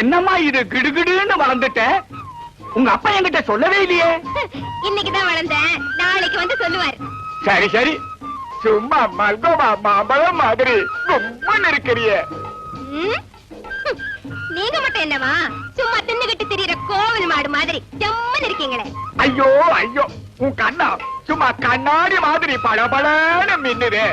என்னம்மா இது? கிடுகிடுன்னு வளர்ந்துட்ட. உங்க அப்பா என்கிட்ட சொல்லவே இல்லையே. இன்னைக்குதான் வளர்ந்தேன். நாளைக்கு வந்து சொல்லுவார். சரி சரி. சும்மா மல்கோவா மாம்பழம் மாதிரி ரொம்ப? ஹம், நீங்க மட்டும் என்னவா சும்மா தின்னுகிட்டு திரியற கோவில் மாடு மாதிரி ஜம்முன்னு இருக்கீங்களே. ஐயோ ஐயோ. உன் கண்ணா? சும்மா கண்ணாடி மாதிரி பளபளன்னு மின்னுது?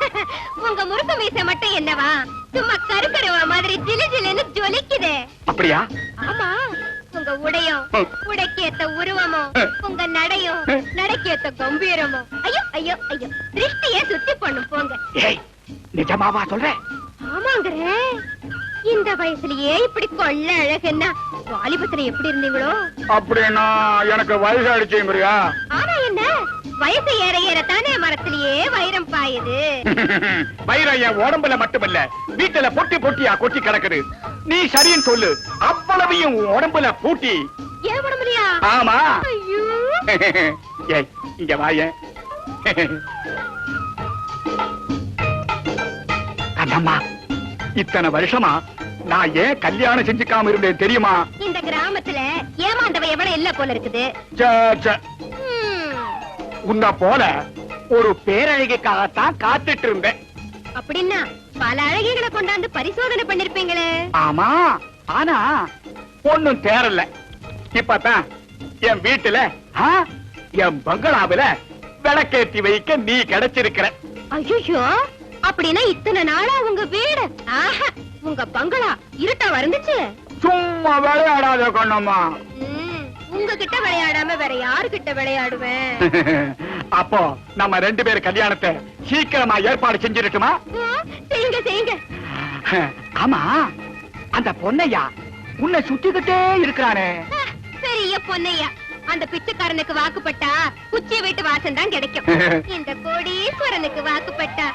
உங்க முறுக்கு மீசை மட்டும் என்னவா? சும்மா கருக்கருவா மாதிரி ஜிலு ஜிலுன்னு ஜொலிக்குதே. அப்படியா? ஆமா. உங்க உடையும். உடைக்கேத்த உருவமும். உங்க நடையும். நடைக்கேத்த கம்பீரமும். ஐயோ ஐயோ ஐயோ. திருஷ்டியே சுத்தி பண்ணும் போங்க. ஏய் நிஜமாவா சொல்றேன் ஆமாங்கறே. இந்த வயசுலயே இப்படி கொள்ள அழகுன்னா வாலிபத்துல எப்படி இருந்தீங்களோ? அப்படின்னா எனக்கு வயசு அடிச்சுங்கிறியா ஆனா என்ன வயசு ஏற ஏற தானே மரத்திலேயே வைரம் பாயுது. வைரம் என் உடம்புல மட்டுமல்ல வீட்டுல பொட்டி பொட்டியா கொட்டி கிடக்குது. நீ சரின்னு சொல்லு அவ்வளவையும் உடம்புல பூட்டி. ஏன் உடம்புலையா? ஆமா. ஐயோ. ஏய் இங்க வாயேன் கண்ணம்மா இத்தனை வருஷமா நான் ஏன் கல்யாணம் செஞ்சுக்காம இருந்தேன் தெரியுமா? இந்த கிராமத்துல ஏமாந்தவ எவ்வளவு இல்ல போல இருக்குது. உன்னை போல ஒரு பேரழகிக்காகத்தான் காத்துட்டு இருந்தேன் அப்படின்னா பல அழகிகளை கொண்டாந்து பரிசோதனை பண்ணிருப்பீங்களே. ஆமா ஆனா ஒண்ணும் தேரல இப்பதான் என் வீட்டுல என் பங்களாவுல விளக்கேத்தி வைக்க நீ கிடைச்சிருக்கிற. ஐயோ அப்படின்னா இத்தனை நாளா உங்க வீடு? ஆஹா உங்க பங்களா இருட்டா வந்துச்சு சும்மா விளையாடாத கண்ணம்மா. உங்ககிட்ட விளையாடாம வேற யாருகிட்ட விளையாடுவேன் அப்போ நம்ம ரெண்டு பேரும் கல்யாணத்தை சீக்கிரமா ஏற்பாடு செஞ்சிருட்டுமா ஆ, செய்யுங்க செய்யுங்க. ஆமா அந்த பொன்னையா உன்னை சுத்திக்கிட்டே இருக்கிறானே. பெரிய பொன்னையா அந்த பிச்சைக்காரனுக்கு வாக்குப்பட்டா குச்சி வீட்டு வாசம் தான் கிடைக்கும். இந்த கோடீஸ்வரனுக்கு வாக்குப்பட்டா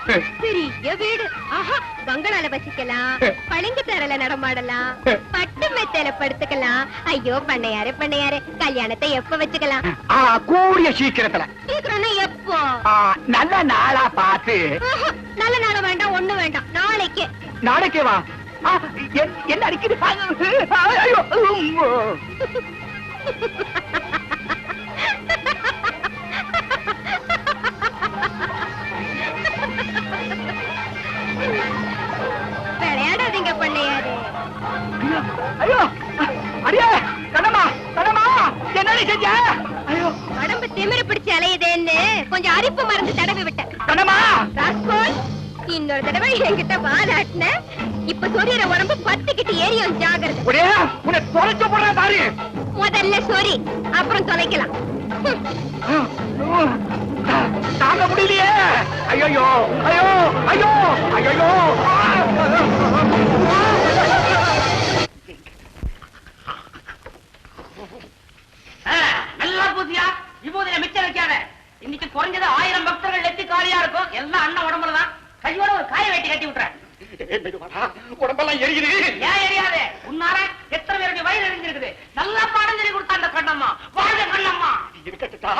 பெரிய வீடு. ஆஹா பங்களால வசிக்கலாம் பளிங்கு தரல நடமாடலாம் பட்டு மெத்தையில படுத்துக்கலாம். ஐயோ பண்ணையாரு பண்ணையாரு கல்யாணத்தை எப்ப வச்சுக்கலாம்? கூடிய சீக்கிரத்துல. சீக்கிரம்னா எப்போ? நல்ல நாளா பார்த்து. நல்ல நாள் வேண்டாம் ஒண்ணு வேண்டாம். நாளைக்கு. நாளைக்கே வா. என்ன அடிக்குது? ஐயோ, ஐயோ, அடியே கண்ணம்மா கண்ணம்மா என்னடி செஞ்ச? ஐயோ. உடம்பு திமிரு பிடிச்சு அலையுதேன்னு கொஞ்சம் அரிப்பு மருந்து தடவி விட்டேன். கண்ணம்மா. ராஸ்கோல் இன்னொரு தடவை என்கிட்ட வாலாட்டின இப்ப சொரியற உடம்பு பத்துக்கிட்டு ஏரியும் ஜாகிரதை ஒரே உன்னை தொலைச்சு போடுறேன் பாரு முதல்ல சொரி அப்புறம் தொலைக்கலாம். தாங்க முடியலையே. ஐயோ ஐயோ ஐயோ ஐயோ காலியா இருக்கும்? எல்லாம் அண்ணன் உடம்புல தான். கையோட ஒரு காய வெட்டி கட்டி விட்டுறேன். உடம்பெல்லாம் எரியுது. ஏன் எரியாதே? உன்னால எத்தனை பேருடைய வயிறு எரிஞ்சிருக்குது? நல்லா பாடம் சொல்லி கொடுத்தா அந்த கண்ணம்மா. வாழ்க கண்ணம்மா. இருக்கட்டுட்டா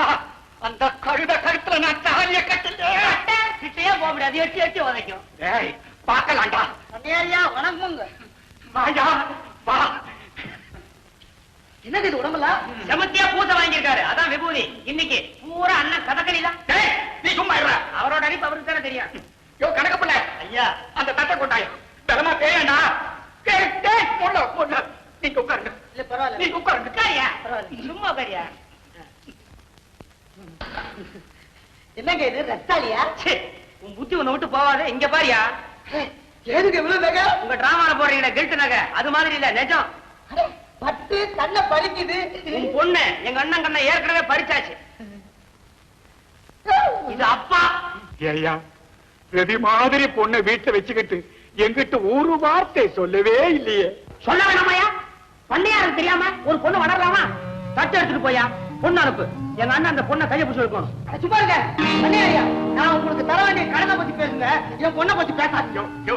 அந்த கழுத கருத்துல நான் தாலிய கட்டுல கட்ட, கிட்டயே போக முடியாது. எட்டி எட்டி உதைக்கும். ஏய் பார்க்கலாம்டா. நேரியா வணக்கங்க வாயா வா. என்னது இது உடம்புல செமத்தியா பூசை வாங்கியிருக்காரு. அதான் விபூதி. இன்னைக்கு. பூரா அண்ணன் கதகளி தான். நீ சும்மா இருடா. அவரோட அடிப்பு அவருக்கு தானே தெரியும். யோ கணக்கு பிள்ளை. ஐயா. அந்த தட்டை கொண்டாய் பலமா பேயண்டா. நீங்க உட்காருங்க. இல்ல பரவாயில்ல. நீங்க உட்காருங்க. உட்காரியா? பரவாயில்ல. சும்மா உட்காரியா? என்னங்க இது ரத்தாலியா? உன் புத்தி உன்னை விட்டு போவாதே. இங்க பாரியா. எதுக்கு இவ்வளவு நகை உங்க டிராமால போடுறீங்களே கில்ட் நகை. அது மாதிரி இல்ல நிஜம். பட்டு கண்ண பழிக்குது. உன் பொண்ணு எங்க அண்ணன் கண்ணை ஏற்கனவே பறிச்சாச்சு. இது அப்பா. ஏய்யா ரதி மாதிரி பொண்ணை வீட்டுல வச்சுக்கிட்டு எங்கிட்ட ஒரு வார்த்தை சொல்லவே இல்லையே. சொல்ல வேணாமாயா பண்ணையாருக்கு தெரியாம ஒரு பொண்ணு வளரலாமா தட்டு எடுத்துட்டு போயா? பொண்ணு அனுப்பு. எங்க அண்ணன் அந்த பொண்ணை கையை பிடிச்சு வைக்கணும் சும்மா பண்ணையாரியா நான் உங்களுக்கு தர வேண்டிய கடனை பத்தி பேசுங்க. என் பொண்ணை பத்தி பேசாதீங்க. யோ, யோ,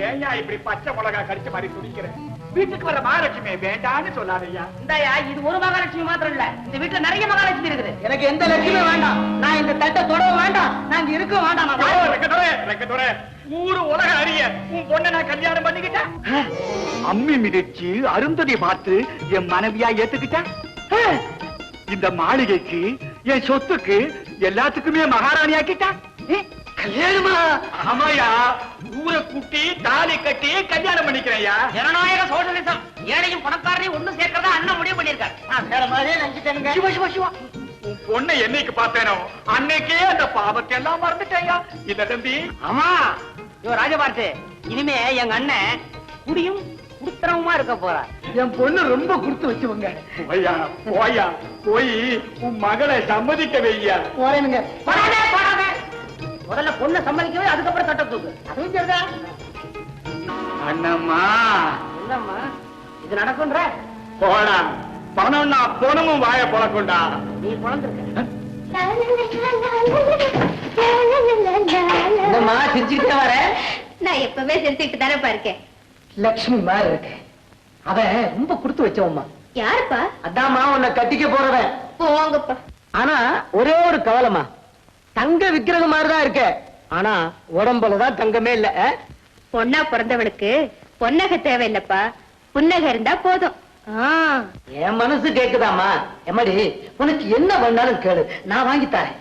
ஏய்யா இப்படி பச்சை மிளகா கடிச்ச மாதிரி துடிக்கிறேன் வீட்டுக்கு வர மகாலட்சுமி வேண்டான்னு சொல்லாதய்யா. இந்தாயா இது ஒரு மகாலட்சுமி மாத்திரம் இல்ல இந்த வீட்டுல நிறைய மகாலட்சுமி இருக்குது. எனக்கு எந்த லட்சியமும் வேண்டாம். நான் இந்த தட்டை தொட வேண்டாம். நாங்க இருக்க வேண்டாம் நான் ஐயோ, வரேன். ரெக்கத்தோரே, ரெக்கத்தோரே, ஊரு உலக அறிய. உன் பொண்ணை நான் கல்யாணம் பண்ணிக்கிட்டேன் அம்மி மிதிச்சு அருந்ததி பார்த்து என் மனைவியா ஏத்துக்கிட்டேன் இந்த மாளிகைக்கு என் சொத்துக்கு எல்லாத்துக்குமே மகாராணி ஆக்கிட்டேன் கல்யாணமா? ஆமாயா ஊரை கூட்டி தாலி கட்டி கல்யாணம் ஜனநாயக சோழலிசம் ஏழையும் பணக்காரரையும் ஒண்ணு சேர்க்கறதா அண்ணன் முடிவு பண்ணிருக்காரு பொண்ணை என்னைக்கு பார்த்தேனோ அன்னைக்கே அந்த பாவத்தை எல்லாம் மறந்துட்டேயா இல்ல தம்பி. ஆமா. யோ ராஜபார்த்து இனிமே எங்க அண்ணன் குடியும் குடுத்தனவுமா இருக்க போறா என் பொண்ணு ரொம்ப கொடுத்து வச்சுவங்க. போயா போயா. போய் உன் மகளை சம்மதிக்க வையா. போறேனுங்க. போடாதே போடாதே. முதல்ல பொண்ணை சம்மதிக்கவே அதுக்கப்புறம் தட்ட தூக்கு அதுவும் சரிதான். அண்ணம்மா. என்னம்மா? இது நடக்கும்ன்ற? போடா. பணம்னா பணமும் வாய பழக்கொண்டா நீ குழந்திருக்க என்னம்மா சிரிச்சுக்கிட்டே வர? நான் எப்பவுமே சிரிச்சுக்கிட்டு தானே இருக்கேன். லக்ஷ்மி மாதிரி இருக்கு. அவன் ரொம்ப கொடுத்து வச்சவம்மா. யாருப்பா? அதாம்மா உன்னை கட்டிக்க போறவன். போங்கப்பா. ஆனா ஒரே ஒரு கவலைமா தங்க விக்கிரகம் மாதிரி தான் இருக்க. ஆனா உடம்புலதான் தங்கமே இல்ல? பொண்ணா பிறந்தவளுக்கு பொன்னகை தேவையில்லப்பா. புன்னகை இருந்தா போதும். ஆ, என் மனசு கேக்குதாமா எம்மாடி உனக்கு என்ன வேணாலும் கேளு. நான் வாங்கி தரேன்.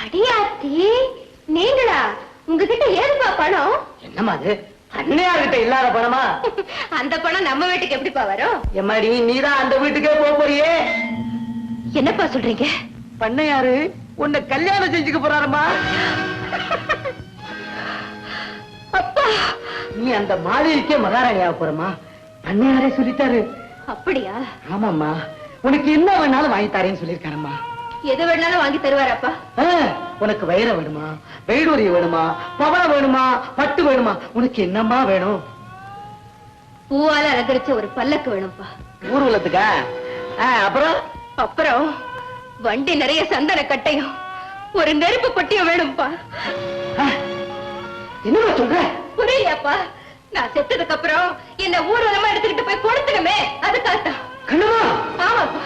அடியாத்தி நீங்களா? உங்ககிட்ட ஏதுப்பா பணம்? என்னம்மா அது? அண்ணையார்கிட்ட இல்லாத பணமா? அந்த பணம் நம்ம வீட்டுக்கு எப்படிப்பா வரும்? எம்மாடி நீதான் அந்த வீட்டுக்கே போக போறியே. என்னப்பா சொல்றீங்க? பண்ணையாரு உன்னை கல்யாணம் செஞ்சுக்க போறாருமா அப்பா. நீ அந்த மாளிகைக்கே மகாராணியாக போறமா பண்ணையாரே சொல்லிட்டாரு. அப்படியா? ஆமாம்மா. உனக்கு என்ன வேணாலும் வாங்கி தரேன்னு சொல்லியிருக்காரம்மா. எது வேணாலும் வாங்கி தருவாரப்பா? உனக்கு வைரம் வேணுமா? வைடூரிய வேணுமா? பவளம் வேணுமா? பட்டு வேணுமா? உனக்கு என்னம்மா வேணும்? பூவால அலங்கரிச்ச ஒரு பல்லக்கு வேணும்ப்பா. ஊர்வலத்துக்கா ஆ, அப்புறம்? அப்புறம் வண்டி நிறைய சந்தன கட்டையும் ஒரு நெருப்பு பொட்டியும் வேணும்ப்பா. ஆ, என்னம்மா சொல்ற? புரியலையாப்பா? நான் செத்ததுக்கு அப்புறம் என்ன ஊர்வலமா எடுத்துக்கிட்டு போய் கொடுத்துடுமே. அதுக்காகத்தான் ஆமாப்பா.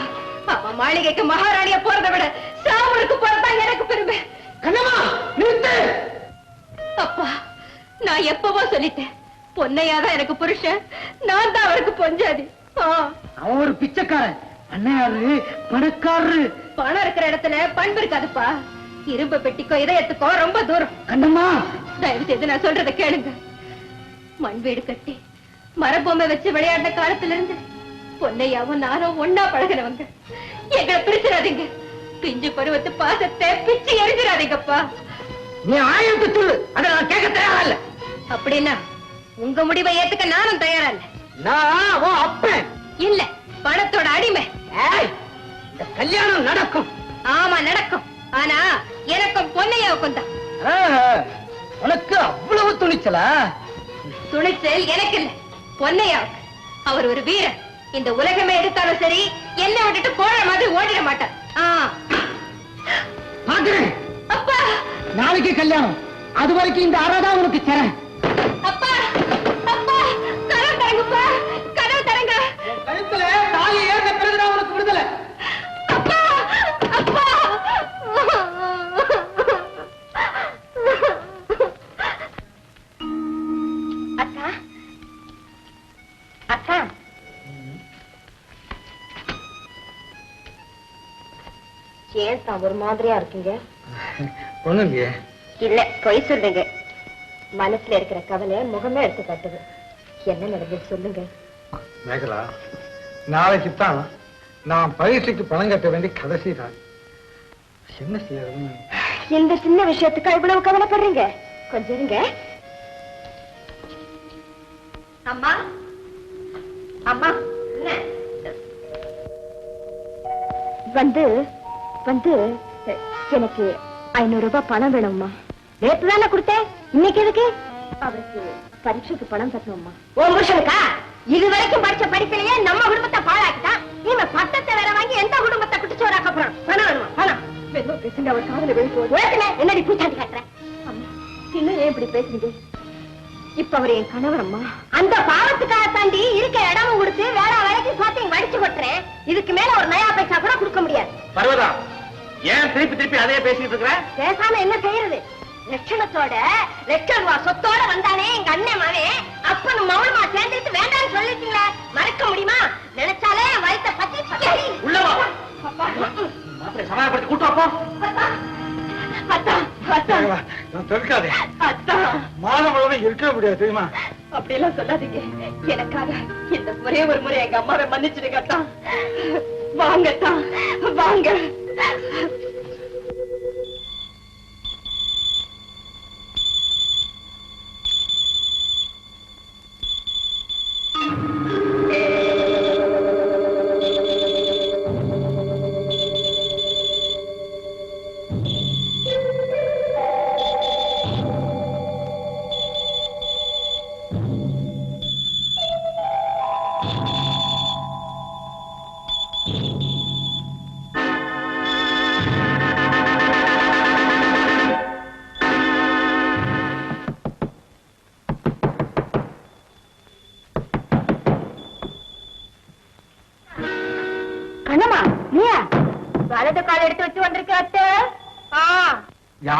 ஆமா மாளிகைக்கு மகாராணியா போறதை விட சாமனுக்கு போறதுதான் எனக்கு பெருமை. அப்பா நான் எப்பவோ சொல்லிட்டேன். பொன்னையாதான் எனக்கு புருஷன். நான் தான் அவருக்கு பொஞ்சாதி அவன் ஒரு பிச்சைக்காரன். அண்ணையாரு பணக்காரரு. பணம் இருக்கிற இடத்துல பண்பு இருக்காதுப்பா. இரும்பு பெட்டிக்கோ இதயத்துக்கோ ரொம்ப தூரம். கண்ணம்மா! தயவு செய்து நான் சொல்றத கேளுங்க. மண் வீடு கட்டி மரபொம்மை வச்சு விளையாடின காலத்துல இருந்து பொன்னையாவும் நானும் ஒன்னா பழகினவங்க. எங்களை பிரிச்சிடாதீங்க. பிஞ்சு பருவத்து பாசத்தை பிச்சு எரிஞ்சிடாதீங்கப்பா. நீ ஆயிரத்து சொல்லு. அதை நான் கேட்க தயாரா இல்ல அப்படின்னா உங்க முடிவை ஏத்துக்க நானும் தயாரா இல்ல நான் உன் அப்பன். இல்ல பணத்தோட அடிமை. இந்த கல்யாணம் நடக்கும். ஆமா நடக்கும். ஆனா எனக்கும் பொன்னையாவுக்கும் தான். உனக்கு அவ்வளவு துணிச்சலா? துணிச்சல் எனக்கு இல்ல பொன்னையாவுக்கு அவர் ஒரு வீரன் இந்த உலகமே எடுத்தாலும் சரி என்ன விட்டுட்டு கோழ மாதிரி ஓடிட மாட்டார். பாக்குறேன் அப்பா! நாளைக்கு கல்யாணம். அது வரைக்கும் இந்த அறதான் உனக்கு தரேன். ஏன் ஒரு மாதிரியா இருக்கீங்க? ஒண்ணும் இல்லையே இல்ல பொய் சொல்லுங்க. மனசுல இருக்கிற கவலை முகமே எடுத்து காட்டுது. என்ன நடந்தது சொல்லுங்க? மேகலா நாளைக்கு தான் நான் பரீட்சைக்கு பணம் கட்ட வேண்டிய கடைசி நாள் என்ன செய்யறதுன்னு? இந்த சின்ன விஷயத்துக்கு இவ்வளவு கவலைப்படுறீங்க? கொஞ்சம் இருங்க. அம்மா? அம்மா வந்து வந்து எனக்கு ஐநூறு ரூபாய் பணம் வேணும்மா. நேற்று தானே கொடுத்தேன். இன்னைக்கு எதுக்கு? அவருக்கு பரீட்சைக்கு பணம் கட்டணும்மா உன் புருஷனுக்கா? இது வரைக்கும் படிச்ச படிப்பிலேயே நம்ம குடும்பத்தை பாழாக்கிட்டான். இவன் பட்டத்தை வேற வாங்கி எந்த குடும்பத்தை குட்டிச்சோராக்க போறான்? பணம் வேணுமா? பணம். பேசுங்க அவர் காதல விழுந்து என்னடி பூச்சாண்டி காட்டுறேன் இன்னும் ஏன் இப்படி பேசுறீங்க? இப்ப அவர் என் கணவர் அம்மா. அந்த பாவத்துக்காக தாண்டி இருக்க இடமும் கொடுத்து வேற வேலைக்கு சாத்தியம் வடிச்சு கொட்டுறேன் இதுக்கு மேல ஒரு நயா பைசா கூட கொடுக்க முடியாது. பர்வதா ஏன் திருப்பி திருப்பி அதே பேசிட்டு இருக்கிற? பேசாம என்ன செய்யறது? லட்சணத்தோட லட்சம் ரூபா சொத்தோட வந்தானே எங்க அண்ணன் மகன் அப்பனும் மௌனமா சேர்ந்துட்டு வேண்டாம்னு சொல்லிட்டீங்களே. மறக்க முடியுமா? நினைச்சாலே வயித்தை பத்தி உள்ள வா. மாப்பிள்ளை சமாதானப்படுத்தி கூட்டு வாப்போ அத்தான் அத்தான் நான் தடுக்காதே. அத்தான் மாதம் முழுவதும் இருக்க முடியாது தெரியுமா? அப்படி எல்லாம் சொல்லாதீங்க. எனக்காக இந்த ஒரே ஒரு முறை எங்க அம்மாவை மன்னிச்சிடுங்க அத்தான் வாங்கத்தான் வாங்க.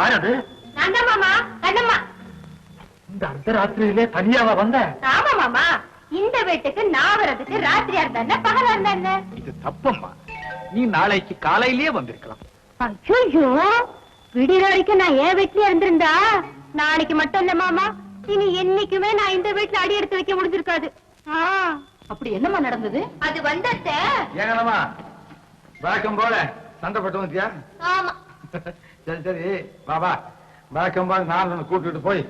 யார் அது நான் தான் மாமா கண்ணம்மா. இந்த அர்த்தராத்திரியிலே தனியாவா வந்த? ஆமா மாமா இந்த வீட்டுக்கு நான் வர்றதுக்கு ராத்திரியா இருந்தா பகலா இருந்தா இது தப்பம்மா. நீ நாளைக்கு காலையிலேயே வந்திருக்கலாம். ஐயோ விடிற வரைக்கும் நான் ஏன் வீட்லயே இருந்திருந்தா? நாளைக்கு மட்டும் இல்ல மாமா. இனி என்னைக்குமே நான் இந்த வீட்டுல அடி எடுத்து வைக்க முடிஞ்சிருக்காது. அப்படி என்னமா நடந்தது? அது வந்தத்த ஏங்கம்மா வழக்கம் போல சண்டை போட்டு ஆமா. சரி சரி. பாபா வழக்கம் போல நான் கூட்டிட்டு போய்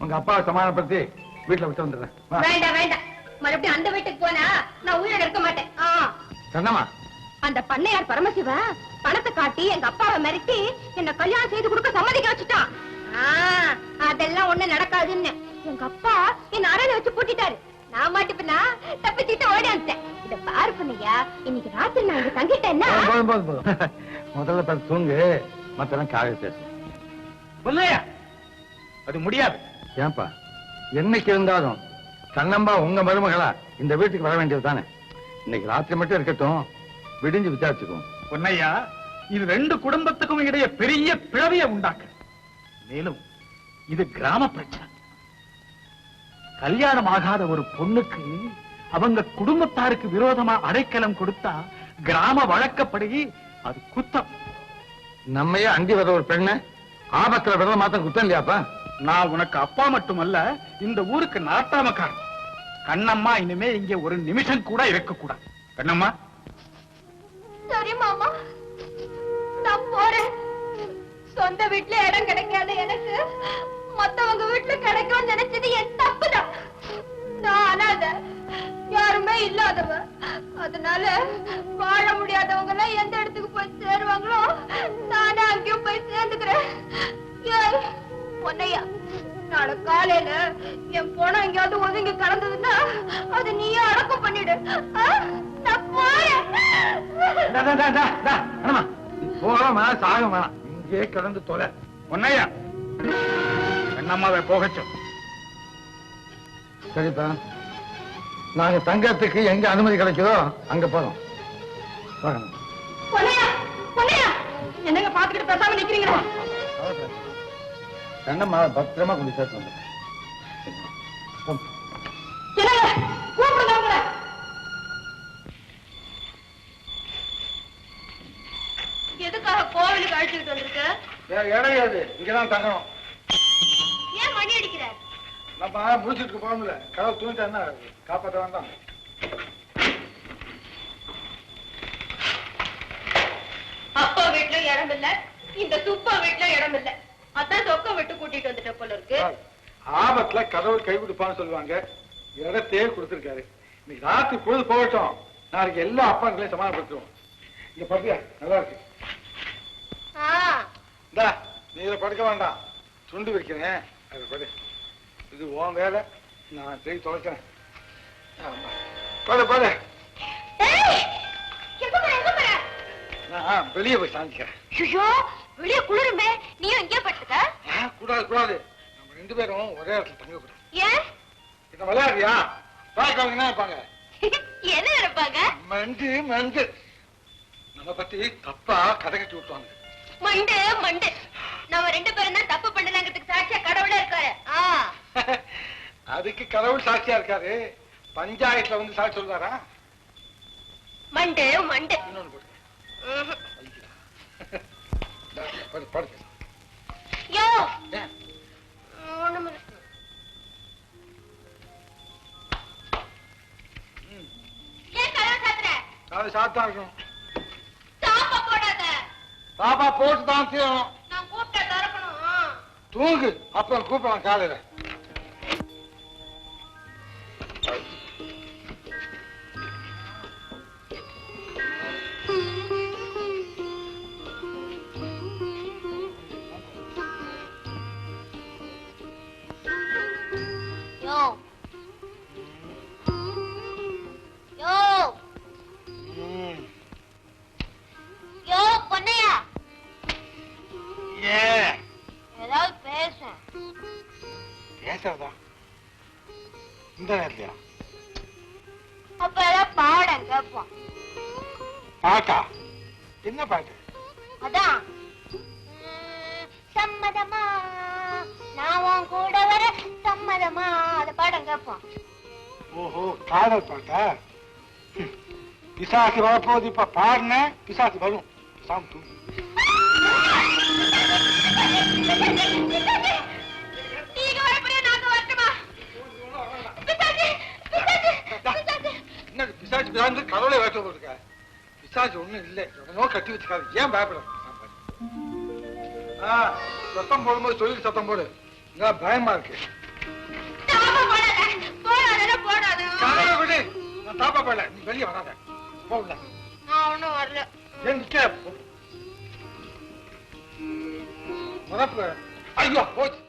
உங்க அப்பாவை சமாதானப்படுத்தி வீட்டுல விட்டு வந்துடுறேன். வா. வேண்டாம் வேண்டாம் மறுபடியும் அந்த வீட்டுக்கு போனா நான் உயிரோட இருக்க மாட்டேன். கண்ணம்மா. அந்த பண்ணையார் பரமசிவ பணத்தை காட்டி எங்க அப்பாவை மிரட்டி என்ன கல்யாணம் செய்து கொடுக்க சம்மதிக்க வச்சுட்டான். அதெல்லாம் ஒண்ணு நடக்காதுன்னு. எங்க அப்பா என்ன அறையில வச்சு பூட்டிட்டாரு. நான் மாட்டுப்பினா தப்பிச்சுட்டு ஓடி வந்துட்டேன் இத பாரு பண்ணையா இன்னைக்கு ராத்திரி நான் தங்கிட்டேன்னா? முதல்ல தூங்கு. மத்தெல்லாம் காலையில் பேசு சொல்லையா? அது முடியாது. ஏன்பா என்னைக்கு இருந்தாலும் கண்ணம்பா உங்க மருமகளா இந்த வீட்டுக்கு வர வேண்டியது தானே? இன்னைக்கு ராத்திரி மட்டும் இருக்கட்டும் விடிஞ்சு விசாரிச்சுக்குவோம். பொன்னையா இது ரெண்டு குடும்பத்துக்கும் இடையே பெரிய பிளவிய உண்டாக்கு. மேலும் இது கிராம பிரச்சனை. கல்யாணம் ஆகாத ஒரு பொண்ணுக்கு அவங்க குடும்பத்தாருக்கு விரோதமா அடைக்கலம் கொடுத்தா கிராம வழக்கப்படி அது குத்தம். நம்மையே அண்டி வர ஒரு பெண்ணை ஆபத்துல விரல மாத்திரம் குத்தம் இல்லையாப்பா? நான் உனக்கு அப்பா மட்டுமல்ல இந்த ஊருக்கு நாட்டாமக்காரன். கண்ணம்மா இனிமே இங்கே ஒரு நிமிஷம் கூட இருக்க கூடாது கண்ணம்மா. சரி மாமா. நான் போறேன். சொந்த வீட்ல இடம் கிடைக்காத எனக்கு. மத்தவங்க வீட்டுல கிடைக்கும் நினைச்சது என் தப்புதான். நான் அனாத யாருமே இல்லாதவ. அதனால வாழ முடியாதவங்க எல்லாம் எந்த பொன்னையா நாளை காலையில என் போன எங்கேயாவது ஒதுங்கி கலந்ததுன்னா அது நீயே அடக்கம் பண்ணிடு. ஆ? நான் போறேன். டா, டா, டா, டா, டா, கண்ணம்மா, நீ போக வேணாம். சாக வேணாம் இங்கே கிடந்து தொலை. பொன்னையா போகச்சோம் சரிப்பா. நாங்க தங்கறதுக்கு எங்க அனுமதி கிடைக்குதோ அங்க போறோம் என்னங்க பாத்துக்கிட்டு பேசாம நிக்கிறீங்க கண்ணம்மா பத்திரமா கொண்டு சேர்த்து வந்து எதுக்காக கோவிலுக்கு அழைச்சிட்டு வந்திருக்க? வேற இடம் ஏது? இங்கதான் தங்கணும். ஏன் மணி அடிக்கிற? நம்ம முடிச்சிட்டு போகணும்ல. கடவுள் தூங்கிட்டா காப்பாற்ற வேண்டாம். அப்பா வீட்டுல இடம் இல்ல. இந்த சுப்பா வீட்டுல இடம் இல்ல அதான் சொக்கம் விட்டு கூட்டிட்டு வந்துட்ட போல இருக்கு. ஆபத்துல கடவுள் கை கொடுப்பான்னு சொல்லுவாங்க. இடத்தையே கொடுத்திருக்காரு. இன்னைக்கு ராத்திரி பொழுது போகட்டும். நாளைக்கு எல்லா அப்பாங்களையும் சமாதானப்படுத்துவோம் இங்க படுத்தியா நல்லா இருக்கு. இந்தா நீ இதை படுக்க வேண்டாம். சுண்டு வைக்கிறேன். அது படு. இது உன் வேலை. நான் தொலைக்கிறேன். ஆமா. படு படு? நான் வெளியே போய் சாந்திக்கிறேன் வெளிய குளிருமே நீயும் இங்கே படுத்துக்க. கூடாது கூடாது. நம்ம ரெண்டு பேரும் ஒரே இடத்துல தங்கக்கூடாது ஏன்? இந்த விளையாடுறியா? பார்க்கவங்க என்ன இருப்பாங்க என்ன நினைப்பாங்க? மண்டு மண்டு. நம்ம பத்தி தப்பா கதை கட்டி விட்டுவாங்க. மண்டு மண்டு. நம்ம ரெண்டு பேரும் தான் தப்பு பண்ணலாங்கிறதுக்கு சாட்சியா கடவுளே இருக்காரு. அதுக்கு கடவுள் சாட்சியா இருக்காரு. பஞ்சாயத்துல வந்து சாட்சி சொல்றாரா? மண்டு மண்டு. இன்னொன்னு அது சாத்தா போடாத. பாப்பா போட்டு தான் தீரணும். தூங்கு. அப்புறம் கூப்பிடலாம் காலையில. பிசாசு வரப்போகுது இப்ப பாருன பிசாசு வரும் சாமி தூங்கு பிசாசு, பிசாசு கடவுளை வைக்க போட்டுருக்க? பிசாசு ஒண்ணும் இல்லை. எவனோ கட்டி வச்சுக்காது ஏன் பயப்பட? ஆ சத்தம் போடும்போது சொல்லி சத்தம் போடு. இங்க பயமா இருக்கு. போடாத, போடாத. நான் தாப்பா போடல. நீ வெளியே வராத. போகல நான் ஒண்ணும் வரல. நிக்க முறப்பு ஐயோ போச்சு.